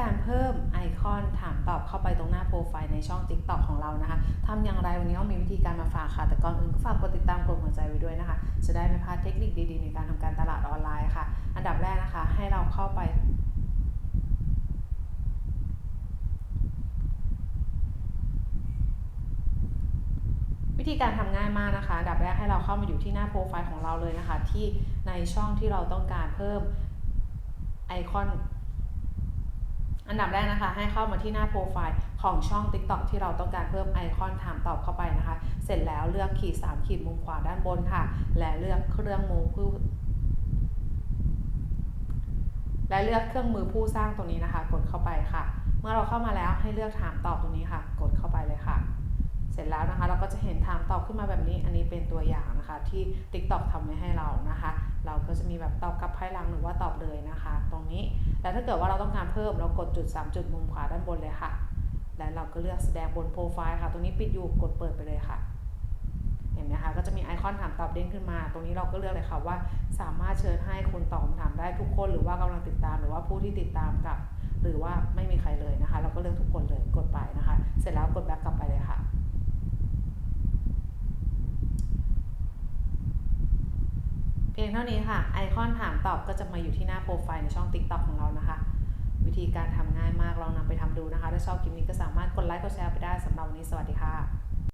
การเพิ่มไอคอนถามตอบเข้าไปตรงหน้าโปรไฟล์ในช่อง TikTok ของเรานะคะทำอย่างไรวันนี้ก็มีวิธีการมาฝากค่ะ แต่ก่อนอื่นก็ฝากกดติดตามกดหัวใจไว้ด้วยนะคะ จะได้ไม่พลาดเทคนิคดีๆ ในการทำการตลาดออนไลน์ค่ะ อันดับแรกนะคะให้เราเข้าไปวิธีการทำง่ายมากนะคะอันดับแรกให้เราเข้ามาอยู่ที่หน้าโปรไฟล์ของเราเลยนะคะ ที่ในช่องที่เราต้องการเพิ่มไอคอน อันดับแรกนะคะ ให้เข้ามาที่หน้าโปรไฟล์ของช่อง TikTok ที่เราต้องการเพิ่มไอคอนถามตอบเข้าไปนะคะ เสร็จแล้วเลือกขีด 3 ขีดมุมขวาด้านบนค่ะ และเลือกเครื่องมือผู้และเลือกเครื่องมือผู้สร้างตรงนี้นะคะ กดเข้าไปค่ะ เมื่อเราเข้ามาแล้วให้เลือกถามตอบตรงนี้ค่ะ กดเข้าไปเลยค่ะ เสร็จแล้วนะคะเราก็จะเห็นถามตอบขึ้นมาแบบนี้ อันนี้เป็นตัวอย่างนะคะที่ TikTok ทำไว้ให้เรานะคะ เราก็จะมีแบบตอบกลับภายหลังหรือว่าตอบเลยนะคะ ตรงนี้แล้วถ้าเกิดว่าเราต้องการเพิ่มเรากดจุด 3 จุดมุมขวาด้านบนเลยค่ะ และเราก็เลือกแสดงบนโปรไฟล์ค่ะ ตรงนี้ปิดอยู่กดเปิดไปเลยค่ะ เห็นไหมคะก็จะมีไอคอนถามตอบเด้งขึ้นมา ตรงนี้เราก็เลือกเลยค่ะว่า สามารถเชิญให้คนตอบคำถามได้ทุกคนหรือว่ากำลังติดตามหรือว่าผู้ที่ติดตามกับ หรือว่าไม่มีใครเลยนะคะ เราก็เลือกทุกคนเลยกดไปนะคะ เสร็จแล้วกดแบ็กกลับไปเลยค่ะ เพียงเท่านี้ค่ะ ไอคอนถามตอบก็จะมาอยู่ที่หน้าโปรไฟล์ในช่อง TikTok ของเรานะคะ วิธีการทำง่ายมากลองนำไปทำดูนะคะ ถ้าชอบคลิปนี้ก็สามารถกดไลค์กดแชร์ไปได้สำหรับวันนี้สวัสดีค่ะ